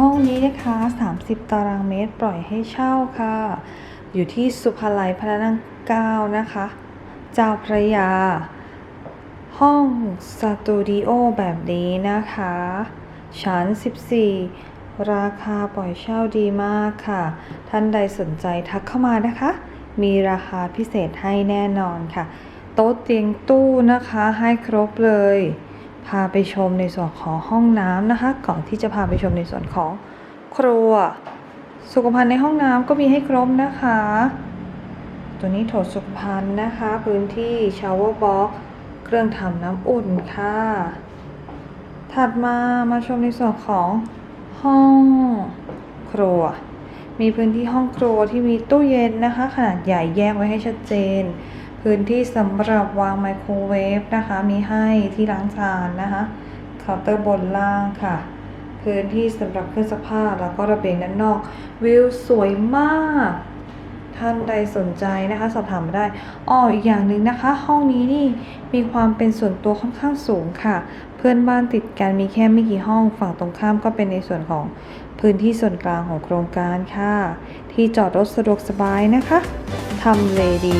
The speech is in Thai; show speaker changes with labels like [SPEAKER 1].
[SPEAKER 1] ห้องนี้นะคะ 30 ตารางเมตรปล่อยให้เช่าค่ะ อยู่ที่สุภาลัยพระนั่งเก้านะคะ เจ้าพระยา ห้องสตูดิโอแบบนี้นะคะ ชั้น 14 ราคาปล่อยเช่าดีมากค่ะ ท่านใดสนใจทักเข้ามานะคะ มีราคาพิเศษให้แน่นอนค่ะ โต๊ะเตียงตู้นะคะให้ครบเลย พาไปชมในส่วนของห้องน้ำนะคะ ก่อนที่จะพาไปชมในส่วนของครัว สุขภัณฑ์ในห้องน้ำก็มีให้ครบนะคะ ตัวนี้โถสุขภัณฑ์นะคะ พื้นที่ชาวเวอร์บ็อกเครื่องทำน้ำอุ่นค่ะ ถัดมามาชมในส่วนของห้องครัว มีพื้นที่ห้องครัวที่มีตู้เย็นนะคะ ขนาดใหญ่แยกไว้ให้ชัดเจน พื้นที่สำหรับวางไมโครเวฟนะคะ มีให้ที่ล้างจานนะคะเคาน์เตอร์บนล่างค่ะ พื้นที่สำหรับเครื่องซักผ้าแล้วก็ระเบียงด้านนอก วิวสวยมาก ท่านใดสนใจนะคะ สอบถามมาได้อ้ออีกอย่างหนึ่งนะคะ ห้องนี้นี่มีความเป็นส่วนตัวค่อนข้างสูงค่ะ เพื่อนบ้านติดกันมีแค่ไม่กี่ห้องฝั่งตรงข้ามก็เป็นในส่วนของพื้นที่ส่วนกลางของโครงการค่ะ ที่จอดรถสะดวกสบายนะคะทำเลดี